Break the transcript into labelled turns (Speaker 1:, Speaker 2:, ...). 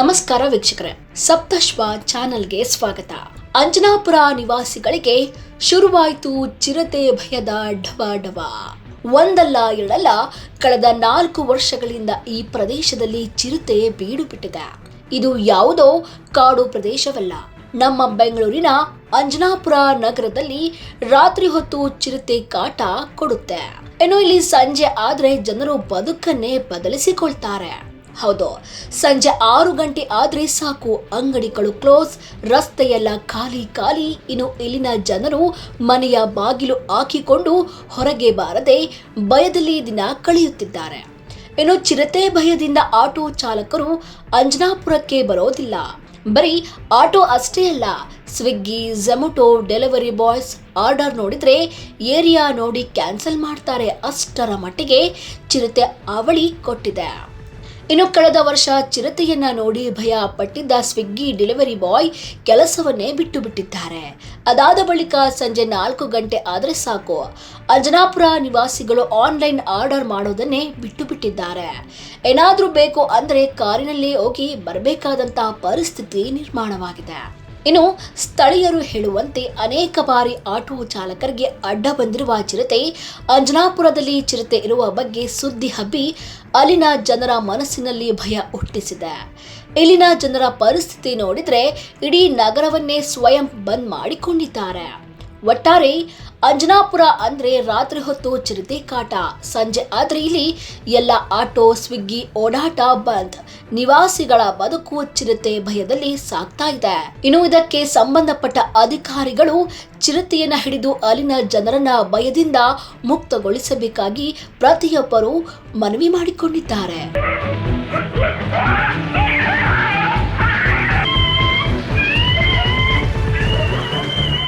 Speaker 1: ನಮಸ್ಕಾರ ವೀಕ್ಷಕರೇ. ಸಪ್ತಶ್ವ ಚಾನೆಲ್ಗೆ ಸ್ವಾಗತ. ಅಂಜನಾಪುರ ನಿವಾಸಿಗಳಿಗೆ ಶುರುವಾಯಿತು ಚಿರತೆ ಭಯದ ಢವ ಒಂದಲ್ಲ ಎರಡಲ್ಲ ಕಳೆದ ನಾಲ್ಕು ವರ್ಷಗಳಿಂದ ಈ ಪ್ರದೇಶದಲ್ಲಿ ಚಿರತೆ ಬೀಡು ಬಿಟ್ಟಿದೆ ಇದು ಯಾವುದೋ ಕಾಡು ಪ್ರದೇಶವಲ್ಲ. ನಮ್ಮ ಬೆಂಗಳೂರಿನ ಅಂಜನಾಪುರ ನಗರದಲ್ಲಿ ರಾತ್ರಿ ಹೊತ್ತು ಚಿರತೆ ಕಾಟ ಕೊಡುತ್ತೆ. ಏನೋ ಇಲ್ಲಿ ಸಂಜೆ ಆದ್ರೆ ಜನರು ಬದುಕನ್ನೇ ಬದಲಿಸಿಕೊಳ್ತಾರೆ. ಹೌದು. ಸಂಜೆ ಆರು ಗಂಟೆ ಆದ್ರೆ ಸಾಕು. ಅಂಗಡಿಗಳು ಕ್ಲೋಸ್. ರಸ್ತೆಯೆಲ್ಲ ಖಾಲಿ ಖಾಲಿ. ಇನ್ನು ಇಲ್ಲಿನ ಜನರು ಮನೆಯ ಬಾಗಿಲು ಹಾಕಿಕೊಂಡು ಹೊರಗೆ ಬಾರದೆ ಭಯದಲ್ಲಿ ದಿನ ಕಳೆಯುತ್ತಿದ್ದಾರೆ. ಇನ್ನು ಚಿರತೆ ಭಯದಿಂದ ಆಟೋ ಚಾಲಕರು ಅಂಜನಾಪುರಕ್ಕೆ ಬರೋದಿಲ್ಲ. ಬರೀ ಆಟೋ ಅಷ್ಟೇ ಅಲ್ಲ, Swiggy Zomato delivery boys order ನೋಡಿದ್ರೆ ಏರಿಯಾ ನೋಡಿ ಕ್ಯಾನ್ಸಲ್ ಮಾಡ್ತಾರೆ ಅಷ್ಟರ ಮಟ್ಟಿಗೆ ಚಿರತೆ ಅವಳಿ ಕೊಟ್ಟಿದೆ. ಇನ್ನು ಕಳೆದ ವರ್ಷ ಚಿರತೆಯನ್ನ ನೋಡಿ ಭಯ ಪಟ್ಟಿದ್ದ ಸ್ವಿಗ್ಗಿ ಡೆಲಿವರಿ ಬಾಯ್ ಕೆಲಸವನ್ನೇ ಬಿಟ್ಟು ಬಿಟ್ಟಿದ್ದಾರೆ. ಅದಾದ ಬಳಿಕ ಸಂಜೆ ನಾಲ್ಕು ಗಂಟೆ ಆದರೆ ಸಾಕು. ಅಂಜನಾಪುರ ನಿವಾಸಿಗಳು ಆನ್ಲೈನ್ ಆರ್ಡರ್ ಮಾಡೋದನ್ನೇ ಬಿಟ್ಟು ಬಿಟ್ಟಿದ್ದಾರೆ. ಏನಾದರೂ ಬೇಕು ಅಂದ್ರೆ ಕಾರಿನಲ್ಲಿ ಹೋಗಿ ಬರಬೇಕಾದಂತಹ ಪರಿಸ್ಥಿತಿ ನಿರ್ಮಾಣವಾಗಿದೆ. ಇನ್ನು ಸ್ಥಳೀಯರು ಹೇಳುವಂತೆ ಅನೇಕ ಬಾರಿ ಆಟೋ ಚಾಲಕರಿಗೆ ಅಡ್ಡ ಬಂದಿರುವ ಚಿರತೆ, ಅಂಜನಾಪುರದಲ್ಲಿ ಚಿರತೆ ಇರುವ ಬಗ್ಗೆ ಸುದ್ದಿ ಹಬ್ಬಿ ಅಲ್ಲಿನ ಜನರ ಮನಸ್ಸಿನಲ್ಲಿ ಭಯ ಹುಟ್ಟಿಸಿದೆ. ಇಲ್ಲಿನ ಜನರ ಪರಿಸ್ಥಿತಿ ನೋಡಿದರೆ ಇಡೀ ನಗರವನ್ನೇ ಸ್ವಯಂ ಬಂದ್ ಮಾಡಿಕೊಂಡಿದ್ದಾರೆ. ಒಟ್ಟಾರೆ ಅಂಜನಾಪುರ ಅಂದ್ರೆ ರಾತ್ರಿ ಹೊತ್ತು ಚಿರತೆ ಕಾಟ. ಸಂಜೆ ಆದ್ರೆ ಇಲ್ಲಿ ಎಲ್ಲ ಆಟೋ, ಸ್ವಿಗ್ಗಿ, ಓಡಾಟ ಬಂದ್. ನಿವಾಸಿಗಳ ಬದುಕು ಚಿರತೆ ಭಯದಲ್ಲಿ ಸಾಗ್ತಾ ಇದೆ. ಇನ್ನು ಇದಕ್ಕೆ ಸಂಬಂಧಪಟ್ಟ ಅಧಿಕಾರಿಗಳು ಚಿರತೆಯನ್ನ ಹಿಡಿದು ಅಲ್ಲಿನ ಜನರನ್ನ ಭಯದಿಂದ ಮುಕ್ತಗೊಳಿಸಬೇಕಾಗಿ ಪ್ರತಿಯೊಬ್ಬರು ಮನವಿ ಮಾಡಿಕೊಂಡಿದ್ದಾರೆ.